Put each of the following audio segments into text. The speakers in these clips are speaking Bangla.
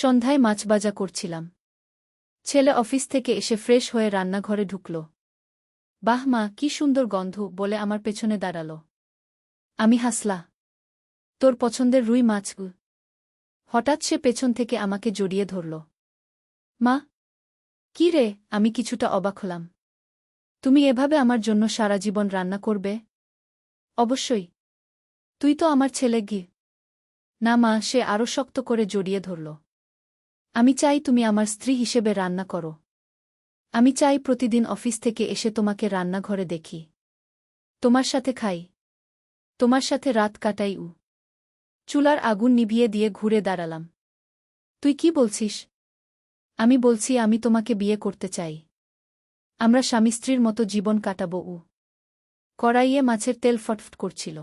সন্ধ্যায় মাছ বাজা করছিলাম। ছেলে অফিস থেকে এসে ফ্রেশ হয়ে রান্নাঘরে ঢুকল। বাহ মা, কি সুন্দর গন্ধ বলে আমার পেছনে দাঁড়াল। আমি হাসলা। তোর পছন্দের রুই মাছ হঠাৎ সে পেছন থেকে আমাকে জড়িয়ে ধরল। মা, কি রে, আমি কিছুটা অবাক হলাম। তুমি এভাবে আমার জন্য সারা জীবন রান্না করবে? অবশ্যই। তুই তো আমার ছেলে গি। না মা, সে আরও শক্ত করে জড়িয়ে ধরল। আমি চাই তুমি আমার স্ত্রী হিসেবে রান্না করো। আমি চাই প্রতিদিন অফিস থেকে এসে তোমাকে রান্নাঘরে দেখি। তোমার সাথে খাই। তোমার সাথে রাত কাটাই উ। চুলার আগুন নিভিয়ে দিয়ে ঘুরে দাঁড়ালাম। তুই কি বলছিস? আমি বলছি আমি তোমাকে বিয়ে করতে চাই। আমরা স্বামী স্ত্রীর মতো জীবন কাটাব উ। কড়াইয়ে মাছের তেল ফটফট করছিল।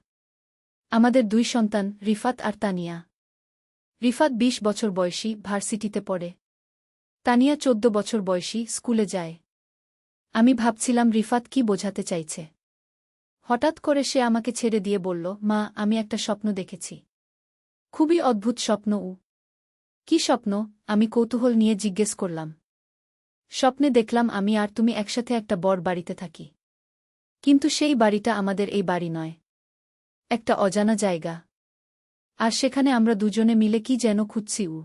আমাদের দুই সন্তান, রিফাত আর তানিয়া। রিফাত ২০ বছর বয়সী, ভার্সিটিতে পড়ে। তানিয়া চোদ্দ বছর বয়সী, স্কুলে যায়। আমি ভাবছিলাম রিফাত কি বোঝাতে চাইছে। হঠাৎ করে সে আমাকে ছেড়ে দিয়ে বলল, মা, আমি একটা স্বপ্ন দেখেছি। খুবই অদ্ভুত স্বপ্ন, উ। কি স্বপ্ন? আমি কৌতূহল নিয়ে জিজ্ঞেস করলাম। স্বপ্নে দেখলাম আমি আর তুমি একসাথে একটা বড় বাড়িতে থাকি। কিন্তু সেই বাড়িটা আমাদের এই বাড়ি নয়। একটা অজানা জায়গা। আর সেখানে আমরা দুজনে মিলে কি যেন খুঁজছি উ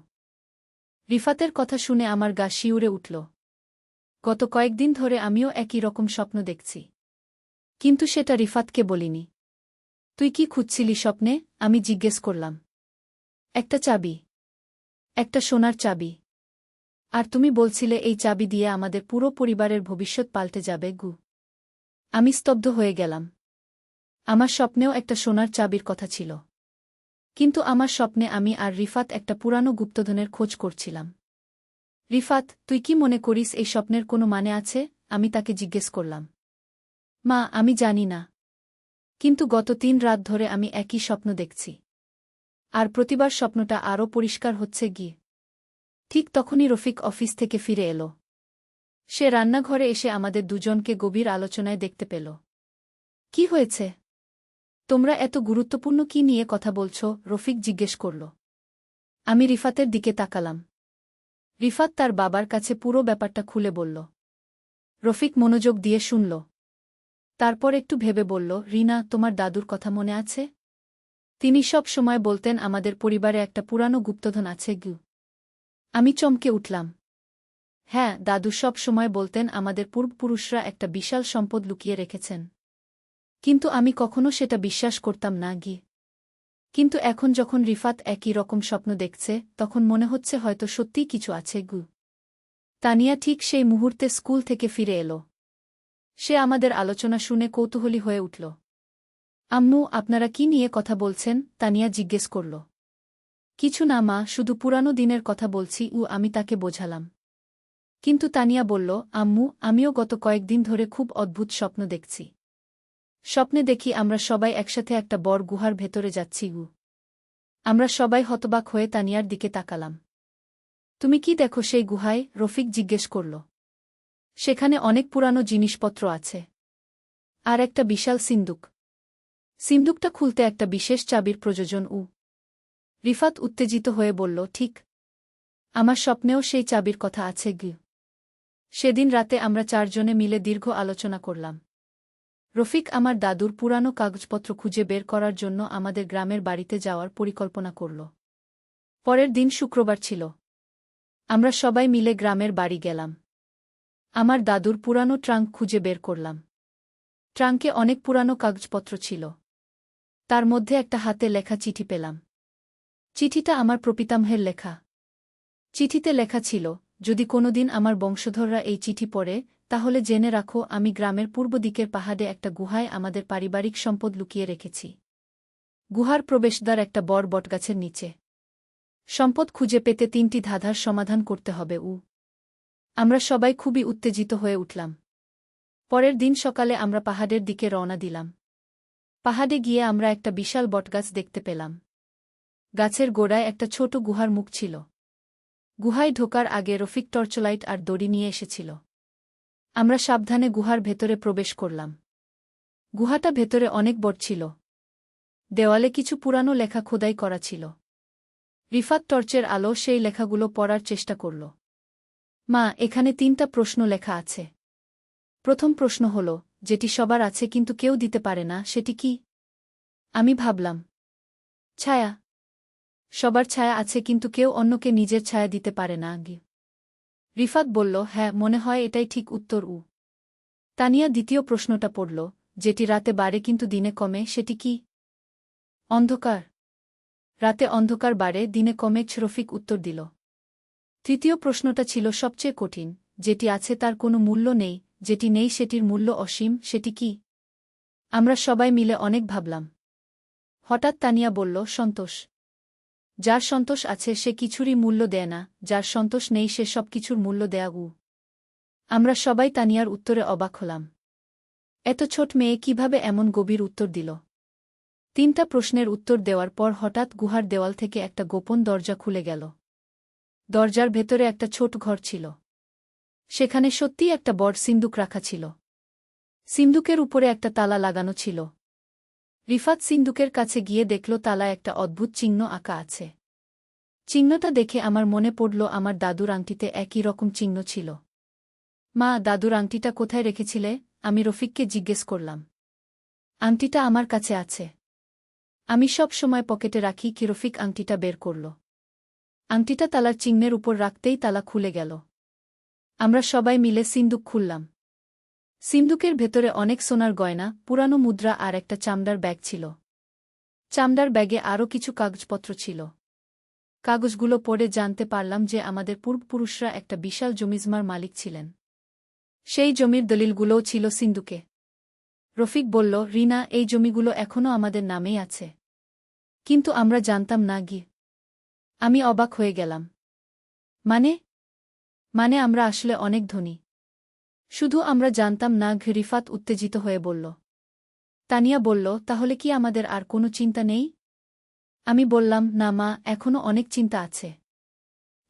রিফাতের কথা শুনে আমার গা শিউরে উঠল। গত কয়েকদিন ধরে আমিও একই রকম স্বপ্ন দেখছি। কিন্তু সেটা রিফাতকে বলিনি। তুই কি খুঁজছিলি স্বপ্নে? আমি জিজ্ঞেস করলাম। একটা চাবি। একটা সোনার চাবি। আর তুমি বলছিলে এই চাবি দিয়ে আমাদের পুরো পরিবারের ভবিষ্যৎ পাল্টে যাবে, গু। আমি স্তব্ধ হয়ে গেলাম। আমার স্বপ্নেও একটা সোনার চাবির কথা ছিল। কিন্তু আমার স্বপ্নে আমি আর রিফাত একটা পুরানো গুপ্তধনের খোঁজ করছিলাম। রিফাত, তুই কি মনে করিস এই স্বপ্নের কোনো মানে আছে? আমি তাকে জিজ্ঞেস করলাম। মা, আমি জানি না। কিন্তু গত তিন রাত ধরে আমি একই স্বপ্ন দেখছি। আর প্রতিবার স্বপ্নটা আরও পরিষ্কার হচ্ছে গিয়ে। ঠিক তখনই রফিক অফিস থেকে ফিরে এলো। সে রান্নাঘরে এসে আমাদের দুজনকে গভীর আলোচনায় দেখতে পেল। কি হয়েছে? তোমরা এত গুরুত্বপূর্ণ কি নিয়ে কথা বলছ? রফিক জিজ্ঞেস করল। আমি রিফাতের দিকে তাকালাম। রিফাত তার বাবার কাছে পুরো ব্যাপারটা খুলে বলল। রফিক মনোযোগ দিয়ে শুনল। তারপর একটু ভেবে বলল, রিনা, তোমার দাদুর কথা মনে আছে? তিনি সব সময় বলতেন, আমাদের পরিবারে একটা পুরানো গুপ্তধন আছে, গু। আমি চমকে উঠলাম। হ্যাঁ দাদু সব সময় বলতেন, আমাদের পূর্বপুরুষরা একটা বিশাল সম্পদ লুকিয়ে রেখেছেন। কিন্তু আমি কখনো সেটা বিশ্বাস করতাম না গিয়ে কিন্তু এখন যখন রিফাত একই রকম স্বপ্ন দেখছে, তখন মনে হচ্ছে হয়তো সত্যিই কিছু আছে, গু। তানিয়া ঠিক সেই মুহূর্তে স্কুল থেকে ফিরে এলো। সে আমাদের আলোচনা শুনে কৌতূহলী হয়ে উঠল। আম্মু, আপনারা কি নিয়ে কথা বলছেন? তানিয়া জিজ্ঞেস করল। কিছু না, মা, শুধু পুরানো দিনের কথা বলছি, উ, আমি তাকে বোঝালাম। কিন্তু তানিয়া বলল, আম্মু, আমিও গত কয়েকদিন ধরে খুব অদ্ভুত স্বপ্ন দেখছি। স্বপ্নে দেখি আমরা সবাই একসাথে একটা বড় গুহার ভেতরে যাচ্ছি, গু। আমরা সবাই হতবাক হয়ে তানিয়ার দিকে তাকালাম। তুমি কি দেখো সেই গুহায়? রফিক জিজ্ঞেস করল। সেখানে অনেক পুরানো জিনিসপত্র আছে। আর একটা বিশাল সিন্দুক। সিন্দুকটা খুলতে একটা বিশেষ চাবির প্রয়োজন, উ। রিফাত উত্তেজিত হয়ে বলল, ঠিক। আমার স্বপ্নেও সেই চাবির কথা আছে, গি। সেদিন রাতে আমরা চারজনে মিলে দীর্ঘ আলোচনা করলাম। রফিক আমার দাদুর পুরানো কাগজপত্র খুঁজে বের করার জন্য আমাদের গ্রামের বাড়িতে যাওয়ার পরিকল্পনা করল। পরের দিন শুক্রবার ছিল। আমরা সবাই মিলে গ্রামের বাড়ি গেলাম। আমার দাদুর পুরানো ট্রাঙ্ক খুঁজে বের করলাম। ট্রাঙ্কে অনেক পুরানো কাগজপত্র ছিল। তার মধ্যে একটা হাতে লেখা চিঠি পেলাম। চিঠিটা আমার প্রপিতামহের লেখা। চিঠিতে লেখা ছিল, যদি কোনোদিন আমার বংশধররা এই চিঠি পড়ে তাহলে জেনে রাখো, আমি গ্রামের পূর্ব দিকের পাহাড়ে একটা গুহায় আমাদের পারিবারিক সম্পদ লুকিয়ে রেখেছি। গুহার প্রবেশদ্বার একটা বড় বটগাছের নিচে। সম্পদ খুঁজে পেতে তিনটি ধাঁধার সমাধান করতে হবে উ আমরা সবাই খুবই উত্তেজিত হয়ে উঠলাম। পরের দিন সকালে আমরা পাহাড়ের দিকে রওনা দিলাম। পাহাড়ে গিয়ে আমরা একটা বিশাল বটগাছ দেখতে পেলাম। গাছের গোড়ায় একটা ছোট গুহার মুখ ছিল। গুহায় ঢোকার আগে রফিক টর্চলাইট আর দড়ি নিয়ে এসেছিল। আমরা সাবধানে গুহার ভেতরে প্রবেশ করলাম। গুহাটা ভেতরে অনেক বড় ছিল। দেওয়ালে কিছু পুরানো লেখা খোদাই করা ছিল। রিফাত টর্চের আলো সেই লেখাগুলো পড়ার চেষ্টা করল। মা, এখানে তিনটা প্রশ্ন লেখা আছে। প্রথম প্রশ্ন হল, যেটি সবার আছে কিন্তু কেউ দিতে পারে না, সেটি কি? আমি ভাবলাম, ছায়া। সবার ছায়া আছে কিন্তু কেউ অন্যকে নিজের ছায়া দিতে পারে না গি রিফাত বলল হ্যাঁ মনে হয় এটাই ঠিক উত্তর, উ। তানিয়া দ্বিতীয় প্রশ্নটা পড়ল, যেটি রাতে বাড়ে কিন্তু দিনে কমে, সেটি কি? অন্ধকার। রাতে অন্ধকার বাড়ে, দিনে কমে রফিক উত্তর দিল। তৃতীয় প্রশ্নটা ছিল সবচেয়ে কঠিন, যেটি আছে তার কোনো মূল্য নেই, যেটি নেই সেটির মূল্য অসীম, সেটি কি? আমরা সবাই মিলে অনেক ভাবলাম। হঠাৎ তানিয়া বলল, সন্তোষ। যার সন্তোষ আছে সে কিছুরই মূল্য দেয় না, যার সন্তোষ নেই সে সব কিছুর মূল্য দেয়া উ আমরা সবাই তানিয়ার উত্তরে অবাক হলাম। এত ছোট মেয়ে কীভাবে এমন গভীর উত্তর দিল? তিনটা প্রশ্নের উত্তর দেওয়ার পর হঠাৎ গুহার দেওয়াল থেকে একটা গোপন দরজা খুলে গেল। দরজার ভেতরে একটা ছোট ঘর ছিল। সেখানে সত্যিই একটা বড় সিন্দুক রাখা ছিল। সিন্দুকের উপরে একটা তালা লাগানো ছিল। রিফাত সিন্দুকের কাছে গিয়ে দেখল তালা একটা অদ্ভুত চিহ্ন আঁকা আছে। চিহ্নটা দেখে আমার মনে পড়ল আমার দাদুর আংটিতে একই রকম চিহ্ন ছিল। মা, দাদুর আংটিটা কোথায় রেখেছিলে? আমি রফিককে জিজ্ঞেস করলাম। আংটিটা আমার কাছে আছে। আমি সব সময় পকেটে রাখি কি রফিক আংটিটা বের করল। আংটিটা তালার চিহ্নের উপর রাখতেই তালা খুলে গেল। আমরা সবাই মিলে সিন্দুক খুললাম। সিন্দুকের ভেতরে অনেক সোনার গয়না, পুরানো মুদ্রা আর একটা চামড়ার ব্যাগ ছিল। চামড়ার ব্যাগে আরও কিছু কাগজপত্র ছিল। কাগজগুলো পড়ে জানতে পারলাম যে আমাদের পূর্বপুরুষরা একটা বিশাল জমিজমার মালিক ছিলেন। সেই জমির দলিলগুলোও ছিল সিন্দুকে রফিক বলল, রিনা, এই জমিগুলো এখনও আমাদের নামেই আছে। কিন্তু আমরা জানতাম না গি আমি অবাক হয়ে গেলাম। মানে? মানে আমরা আসলে অনেক ধনী। শুধু আমরা জানতাম না ঘিরিফাত উত্তেজিত হয়ে বলল। তানিয়া বলল, তাহলে কি আমাদের আর কোনো চিন্তা নেই? আমি বললাম, না মা এখনও অনেক চিন্তা আছে।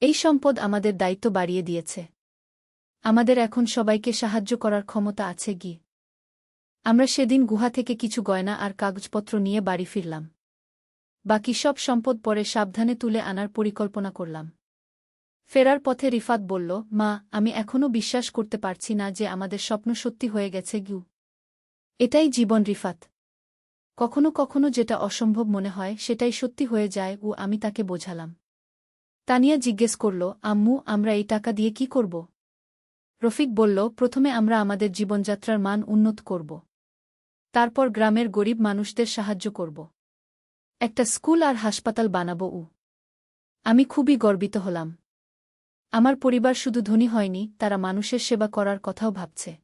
এই সম্পদ আমাদের দায়িত্ব বাড়িয়ে দিয়েছে। আমাদের এখন সবাইকে সাহায্য করার ক্ষমতা আছে গি। আমরা সেদিন গুহা থেকে কিছু গয়না আর কাগজপত্র নিয়ে বাড়ি ফিরলাম। বাকি সব সম্পদ পরে সাবধানে তুলে আনার পরিকল্পনা করলাম। ফেরার পথে রিফাত বলল, মা, আমি এখনও বিশ্বাস করতে পারছি না যে আমাদের স্বপ্ন সত্যি হয়ে গেছে, গিউ। এটাই জীবন, রিফাত। কখনো কখনো যেটা অসম্ভব মনে হয়, সেটাই সত্যি হয়ে যায় ও আমি তাকে বোঝালাম। তানিয়া জিজ্ঞেস করল, আম্মু, আমরা এই টাকা দিয়ে কি করব? রফিক বলল, প্রথমে আমরা আমাদের জীবনযাত্রার মান উন্নত করব। তারপর গ্রামের গরিব মানুষদের সাহায্য করব। একটা স্কুল আর হাসপাতাল বানাব, উ। আমি খুবই গর্বিত হলাম। আমার পরিবার শুধু ধনী হয়নি, তারা মানুষের সেবা করার কথাও ভাবছে।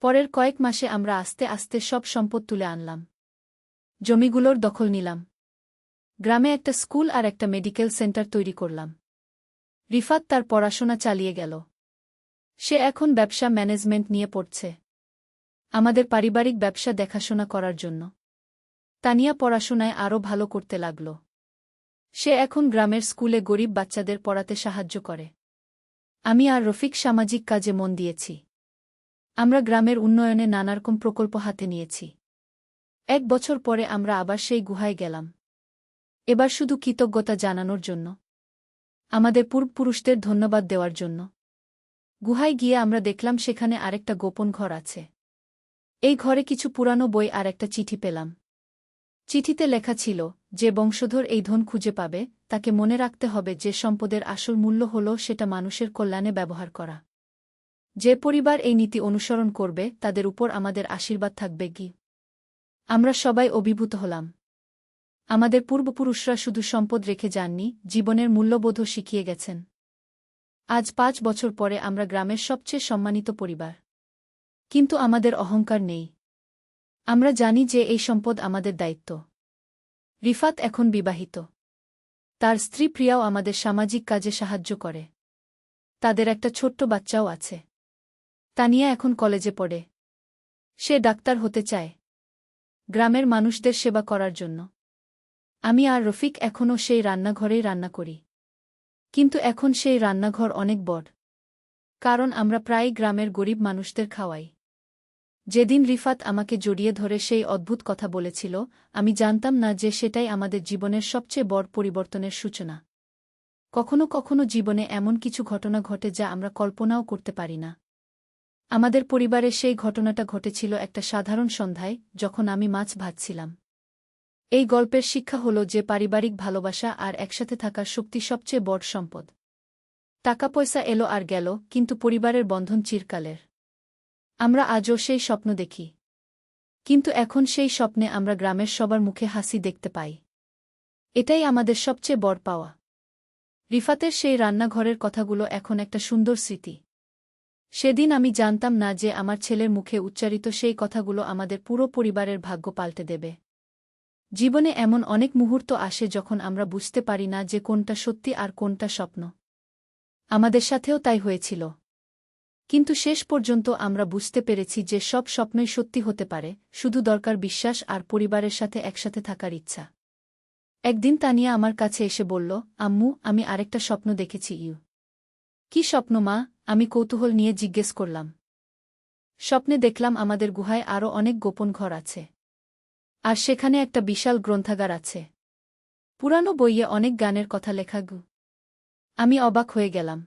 পরের কয়েক মাসে আমরা আস্তে আস্তে সব সম্পদ তুলে আনলাম। জমিগুলোর দখল নিলাম। গ্রামে একটা স্কুল আর একটা মেডিকেল সেন্টার তৈরি করলাম। রিফাত তার পড়াশোনা চালিয়ে গেল। সে এখন ব্যবসা ম্যানেজমেন্ট নিয়ে পড়ছে। আমাদের পারিবারিক ব্যবসা দেখাশোনা করার জন্য। তানিয়া পড়াশোনায় আরও ভালো করতে লাগল। সে এখন গ্রামের স্কুলে গরিব বাচ্চাদের পড়াতে সাহায্য করে। আমি আর রফিক সামাজিক কাজে মন দিয়েছি। আমরা গ্রামের উন্নয়নে নানারকম প্রকল্প হাতে নিয়েছি। এক বছর পরে আমরা আবার সেই গুহায় গেলাম। এবার শুধু কৃতজ্ঞতা জানানোর জন্য। আমাদের পূর্বপুরুষদের ধন্যবাদ দেওয়ার জন্য। গুহায় গিয়ে আমরা দেখলাম সেখানে আরেকটা গোপন ঘর আছে। এই ঘরে কিছু পুরানো বই আর একটা চিঠি পেলাম। চিঠিতে লেখা ছিল, যে বংশধর এই ধন খুঁজে পাবে তাকে মনে রাখতে হবে যে সম্পদের আসল মূল্য হল সেটা মানুষের কল্যাণে ব্যবহার করা। যে পরিবার এই নীতি অনুসরণ করবে, তাদের উপর আমাদের আশীর্বাদ থাকবে কি? আমরা সবাই অভিভূত হলাম। আমাদের পূর্বপুরুষরা শুধু সম্পদ রেখে যাননি, জীবনের মূল্যবোধও শিখিয়ে গেছেন। আজ পাঁচ বছর পরে আমরা গ্রামের সবচেয়ে সম্মানিত পরিবার। কিন্তু আমাদের অহংকার নেই। আমরা জানি যে এই সম্পদ আমাদের দায়িত্ব। রিফাত এখন বিবাহিত। তার স্ত্রী প্রিয়াও আমাদের সামাজিক কাজে সাহায্য করে। তাদের একটা ছোট্ট বাচ্চাও আছে। তানিয়া এখন কলেজে পড়ে। সে ডাক্তার হতে চায়। গ্রামের মানুষদের সেবা করার জন্য। আমি আর রফিক এখনও সেই রান্নাঘরেই রান্না করি। কিন্তু এখন সেই রান্নাঘর অনেক বড়। কারণ আমরা প্রায় গ্রামের গরিব মানুষদের খাওয়াই। যেদিন রিফাত আমাকে জড়িয়ে ধরে সেই অদ্ভুত কথা বলেছিল, আমি জানতাম না যে সেটাই আমাদের জীবনের সবচেয়ে বড় পরিবর্তনের সূচনা। কখনো কখনো জীবনে এমন কিছু ঘটনা ঘটে যা আমরা কল্পনাও করতে পারি না। আমাদের পরিবারে সেই ঘটনাটা ঘটেছিল একটা সাধারণ সন্ধ্যায়, যখন আমি মাছ ভাজছিলাম। এই গল্পের শিক্ষা হল যে পারিবারিক ভালোবাসা আর একসাথে থাকার শক্তি সবচেয়ে বড় সম্পদ। টাকা পয়সা এলো আর গেল, কিন্তু পরিবারের বন্ধন চিরকালের। আমরা আজও সেই স্বপ্ন দেখি। কিন্তু এখন সেই স্বপ্নে আমরা গ্রামের সবার মুখে হাসি দেখতে পাই। এটাই আমাদের সবচেয়ে বড় পাওয়া। রিফাতের সেই রান্নাঘরের কথাগুলো এখন একটা সুন্দর স্মৃতি। সেদিন আমি জানতাম না যে আমার ছেলের মুখে উচ্চারিত সেই কথাগুলো আমাদের পুরো পরিবারের ভাগ্য পাল্টে দেবে। জীবনে এমন অনেক মুহূর্ত আসে যখন আমরা বুঝতে পারি না যে কোনটা সত্যি আর কোনটা স্বপ্ন। আমাদের সাথেও তাই হয়েছিল। কিন্তু শেষ পর্যন্ত আমরা বুঝতে পেরেছি যে সব স্বপ্নই সত্যি হতে পারে, শুধু দরকার বিশ্বাস আর পরিবারের সাথে একসাথে থাকার ইচ্ছা। একদিন তানিয়া আমার কাছে এসে বলল, আম্মু, আমি আরেকটা স্বপ্ন দেখেছি, ইউ। কি স্বপ্ন, মা? আমি কৌতূহল নিয়ে জিজ্ঞেস করলাম। স্বপ্নে দেখলাম আমাদের গুহায় আরও অনেক গোপন ঘর আছে। আর সেখানে একটা বিশাল গ্রন্থাগার আছে। পুরানো বইয়ে অনেক গানের কথা লেখা, গু। আমি অবাক হয়ে গেলাম।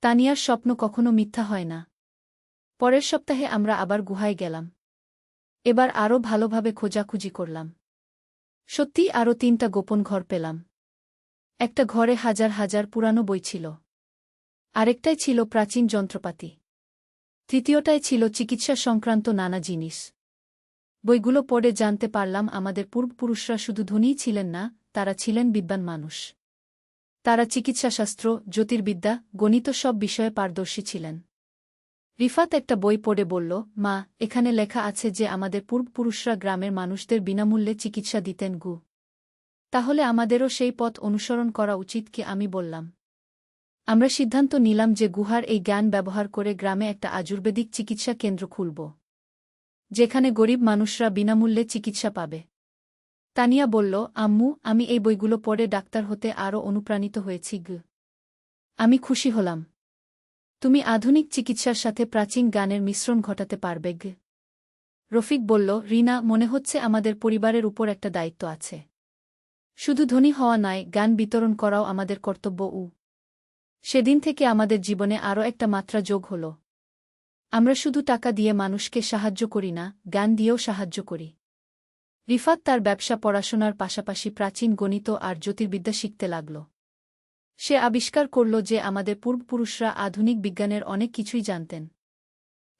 তানিয়ার স্বপ্ন কখনো মিথ্যা হয় না। পরের সপ্তাহে আমরা আবার গুহায় গেলাম। এবার আরও ভালোভাবে খোঁজাখুঁজি করলাম। সত্যি আরও তিনটা গোপন ঘর পেলাম। একটা ঘরে হাজার হাজার পুরানো বই ছিল। আরেকটাই ছিল প্রাচীন যন্ত্রপাতি। তৃতীয়টায় ছিল চিকিৎসা সংক্রান্ত নানা জিনিস। বইগুলো পড়ে জানতে পারলাম আমাদের পূর্বপুরুষরা শুধু ধনীই ছিলেন না, তারা ছিলেন বিদ্বান মানুষ। তারা চিকিৎসাশাস্ত্র, জ্যোতির্বিদ্যা, গণিত সব বিষয়ে পারদর্শী ছিলেন। রিফাত একটা বই পড়ে বলল, মা, এখানে লেখা আছে যে আমাদের পূর্বপুরুষরা গ্রামের মানুষদের বিনামূল্যে চিকিৎসা দিতেন গু। তাহলে আমাদেরও সেই পথ অনুসরণ করা উচিত কি আমি বললাম। আমরা সিদ্ধান্ত নিলাম যে গুহার এই জ্ঞান ব্যবহার করে গ্রামে একটা আয়ুর্বেদিক চিকিৎসা কেন্দ্র খুলব, যেখানে গরিব মানুষরা বিনামূল্যে চিকিৎসা পাবে। তানিয়া বলল, আম্মু, আমি এই বইগুলো পড়ে ডাক্তার হতে আরও অনুপ্রাণিত হয়েছি, গ। আমি খুশি হলাম। তুমি আধুনিক চিকিৎসার সাথে প্রাচীন গানের মিশ্রণ ঘটাতে পারবে, গ। রফিক বলল, রিনা, মনে হচ্ছে আমাদের পরিবারের উপর একটা দায়িত্ব আছে। শুধু ধনী হওয়া নয় গান বিতরণ করাও আমাদের কর্তব্য, উ। সেদিন থেকে আমাদের জীবনে আরও একটা মাত্রা যোগ হল। আমরা শুধু টাকা দিয়ে মানুষকে সাহায্য করি না, গান দিয়েও সাহায্য করি। রিফাত তার ব্যবসা পড়াশোনার পাশাপাশি প্রাচীন গণিত আর জ্যোতির্বিদ্যা শিখতে লাগল। সে আবিষ্কার করল যে আমাদের পূর্বপুরুষরা আধুনিক বিজ্ঞানের অনেক কিছুই জানতেন।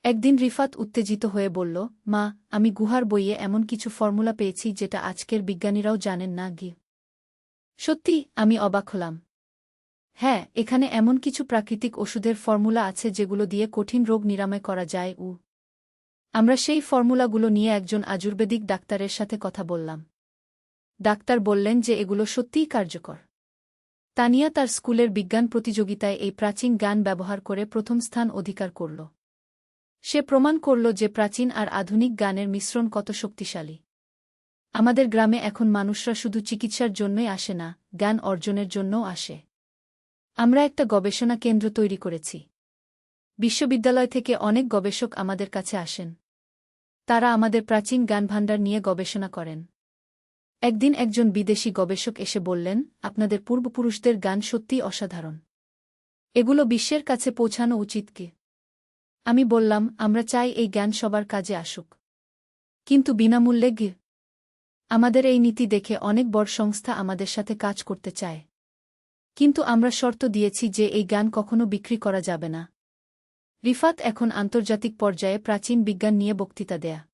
একদিন রিফাত উত্তেজিত হয়ে বলল, মা, আমি গুহার বইয়ে এমন কিছু ফর্মুলা পেয়েছি যেটা আজকের বিজ্ঞানীরাও জানেন না, গিয়ে। সত্যি, আমি অবাক হলাম। হ্যাঁ এখানে এমন কিছু প্রাকৃতিক ওষুধের ফর্মুলা আছে যেগুলো দিয়ে কঠিন রোগ নিরাময় করা যায় উ আমরা সেই ফর্মুলাগুলো নিয়ে একজন আয়ুর্বেদিক ডাক্তারের সাথে কথা বললাম। ডাক্তার বললেন যে এগুলো সত্যিই কার্যকর। তানিয়া তার স্কুলের বিজ্ঞান প্রতিযোগিতায় এই প্রাচীন জ্ঞান ব্যবহার করে প্রথম স্থান অধিকার করল। সে প্রমাণ করল যে প্রাচীন আর আধুনিক জ্ঞানের মিশ্রণ কত শক্তিশালী। আমাদের গ্রামে এখন মানুষরা শুধু চিকিৎসার জন্যই আসে না, জ্ঞান অর্জনের জন্যও আসে। আমরা একটা গবেষণা কেন্দ্র তৈরি করেছি। বিশ্ববিদ্যালয় থেকে অনেক গবেষক আমাদের কাছে আসেন। তারা আমাদের প্রাচীন জ্ঞানভাণ্ডার নিয়ে গবেষণা করেন। একদিন একজন বিদেশি গবেষক এসে বললেন, আপনাদের পূর্বপুরুষদের গান সত্যিই অসাধারণ। এগুলো বিশ্বের কাছে পৌঁছানো উচিত কি? আমি বললাম, আমরা চাই এই জ্ঞান সবার কাজে আসুক। কিন্তু বিনামূল্যে গি। আমাদের এই নীতি দেখে অনেক বড় সংস্থা আমাদের সাথে কাজ করতে চায়। কিন্তু আমরা শর্ত দিয়েছি যে এই জ্ঞান কখনো বিক্রি করা যাবে না। রিফাত এখন আন্তর্জাতিক পর্যায়ে প্রাচীন বিজ্ঞান নিয়ে বক্তৃতা দেয়া।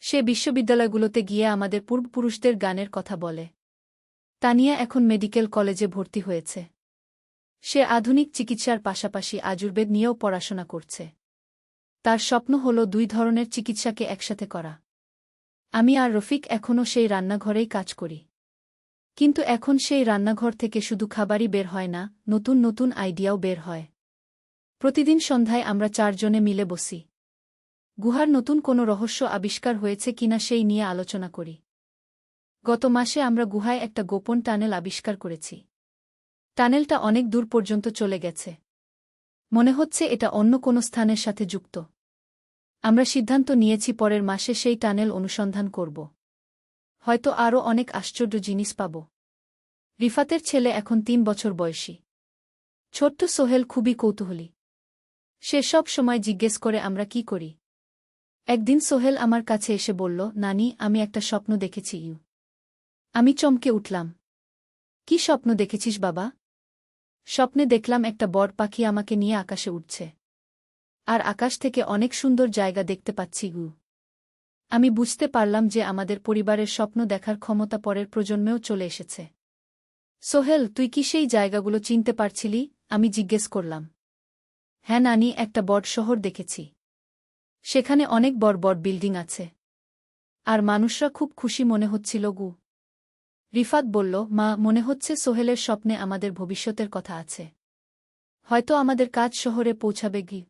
সে বিশ্ববিদ্যালয়গুলোতে গিয়ে আমাদের পূর্বপুরুষদের গানের কথা বলে। তানিয়া এখন মেডিকেল কলেজে ভর্তি হয়েছে। সে আধুনিক চিকিৎসার পাশাপাশি আজুর্বেদ নিয়েও পড়াশোনা করছে। তার স্বপ্ন হল দুই ধরনের চিকিৎসাকে একসাথে করা। আমি আর রফিক এখনও সেই রান্নাঘরেই কাজ করি। কিন্তু এখন সেই রান্নাঘর থেকে শুধু খাবারই বের হয় না, নতুন নতুন আইডিয়াও বের হয়। প্রতিদিন সন্ধ্যায় আমরা চারজনে মিলে বসি। গুহার নতুন কোনো রহস্য আবিষ্কার হয়েছে কিনা সেই নিয়ে আলোচনা করি। গত মাসে আমরা গুহায় একটা গোপন টানেল আবিষ্কার করেছি। টানেলটা অনেক দূর পর্যন্ত চলে গেছে। মনে হচ্ছে এটা অন্য কোনো স্থানের সাথে যুক্ত। আমরা সিদ্ধান্ত নিয়েছি পরের মাসে সেই টানেল অনুসন্ধান করব। হয়তো আরও অনেক আশ্চর্য জিনিস পাব। রিফাতের ছেলে এখন তিন বছর বয়সী। ছোট্ট সোহেল খুবই কৌতূহলী। সে সব সময় জিজ্ঞেস করে, আমরা কি করি? একদিন সোহেল আমার কাছে এসে বলল, নানি, আমি একটা স্বপ্ন দেখেছি, ইউ। আমি চমকে উঠলাম। কি স্বপ্ন দেখেছিস, বাবা? স্বপ্নে দেখলাম একটা বড় পাখি আমাকে নিয়ে আকাশে উঠছে আর আকাশ থেকে অনেক সুন্দর জায়গা দেখতে পাচ্ছি, গু। আমি বুঝতে পারলাম যে আমাদের পরিবারের স্বপ্ন দেখার ক্ষমতা পরের প্রজন্মেও চলে এসেছে। সোহেল, তুই কি সেই জায়গাগুলো চিনতে পারছিলি? আমি জিজ্ঞেস করলাম। হ্যাঁ নানি, একটা বড় শহর দেখেছি। সেখানে অনেক বড় বড় বিল্ডিং আছে। আর মানুষরা খুব খুশি মনে হচ্ছিল গু। রিফাত বলল, মা, মনে হচ্ছে সোহেলের স্বপ্নে আমাদের ভবিষ্যতের কথা আছে। হয়তো আমাদের কাজ শহরে পৌঁছাবে গি।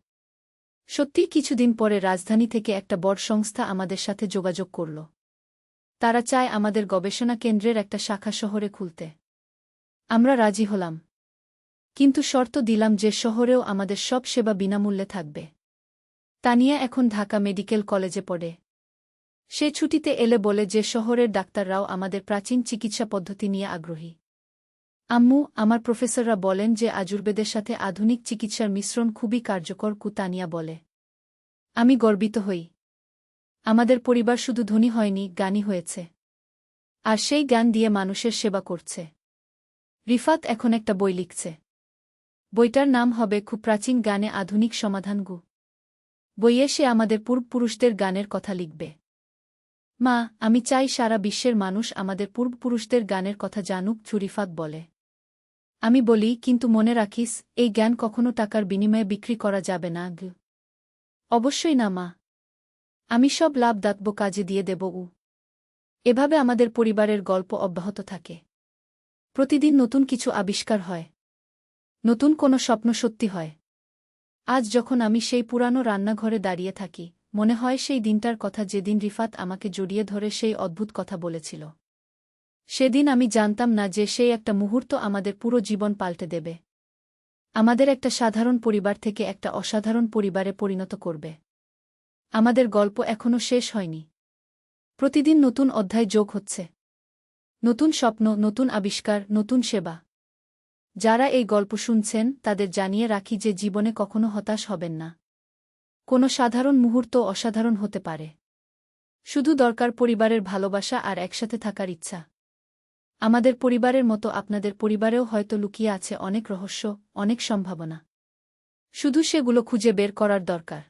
সত্যি কিছুদিন পরে রাজধানী থেকে একটা বড় সংস্থা আমাদের সাথে যোগাযোগ করল। তারা চায় আমাদের গবেষণা কেন্দ্রের একটা শাখা শহরে খুলতে। আমরা রাজি হলাম। কিন্তু শর্ত দিলাম যে শহরেও আমাদের সব সেবা বিনামূল্যে থাকবে। তানিয়া এখন ঢাকা মেডিকেল কলেজে পড়ে। সে ছুটিতে এলে বলে যে শহরের ডাক্তাররাও আমাদের প্রাচীন চিকিৎসা পদ্ধতি নিয়ে আগ্রহী। আম্মু, আমার প্রফেসররা বলেন যে আজুর্বেদের সাথে আধুনিক চিকিৎসার মিশ্রণ খুবই কার্যকর কুতানিয়া বলে। আমি গর্বিত হই। আমাদের পরিবার শুধু ধনী হয়নি, জ্ঞানী হয়েছে। আর সেই জ্ঞান দিয়ে মানুষের সেবা করছে। রিফাত এখন একটা বই লিখছে। বইটার নাম হবে খুব প্রাচীন গানে আধুনিক সমাধান গু। বইয়ে সে আমাদের পূর্বপুরুষদের গানের কথা লিখবে। মা, আমি চাই সারা বিশ্বের মানুষ আমাদের পূর্বপুরুষদের গানের কথা জানুক চুরিফাত বলে। আমি বলি, কিন্তু মনে রাখিস, এই জ্ঞান কখনো টাকার বিনিময়ে বিক্রি করা যাবে না, গ। অবশ্যই না, মা। আমি সব লাভ দাতব কাজে দিয়ে দেব, উ। এভাবে আমাদের পরিবারের গল্প অব্যাহত থাকে। প্রতিদিন নতুন কিছু আবিষ্কার হয়। নতুন কোনো স্বপ্ন সত্যি হয়। আজ যখন আমি সেই পুরানো রান্নাঘরে দাঁড়িয়ে থাকি, মনে হয় সেই দিনটার কথা যেদিন রিফাত আমাকে জড়িয়ে ধরে সেই অদ্ভুত কথা বলেছিল। সেদিন আমি জানতাম না যে সেই একটা মুহূর্ত আমাদের পুরো জীবন পাল্টে দেবে। আমাদের একটা সাধারণ পরিবার থেকে একটা অসাধারণ পরিবারে পরিণত করবে। আমাদের গল্প এখনও শেষ হয়নি। প্রতিদিন নতুন অধ্যায় যোগ হচ্ছে। নতুন স্বপ্ন, নতুন আবিষ্কার, নতুন সেবা। যারা এই গল্প শুনছেন, তাদের জানিয়ে রাখি যে জীবনে কখনো হতাশ হবেন না। কোনো সাধারণ মুহূর্ত অসাধারণ হতে পারে। শুধু দরকার পরিবারের ভালোবাসা আর একসাথে থাকার ইচ্ছা। আমাদের পরিবারের মতো আপনাদের পরিবারেও হয়তো লুকিয়ে আছে অনেক রহস্য, অনেক সম্ভাবনা। শুধু সেগুলো খুঁজে বের করার দরকার।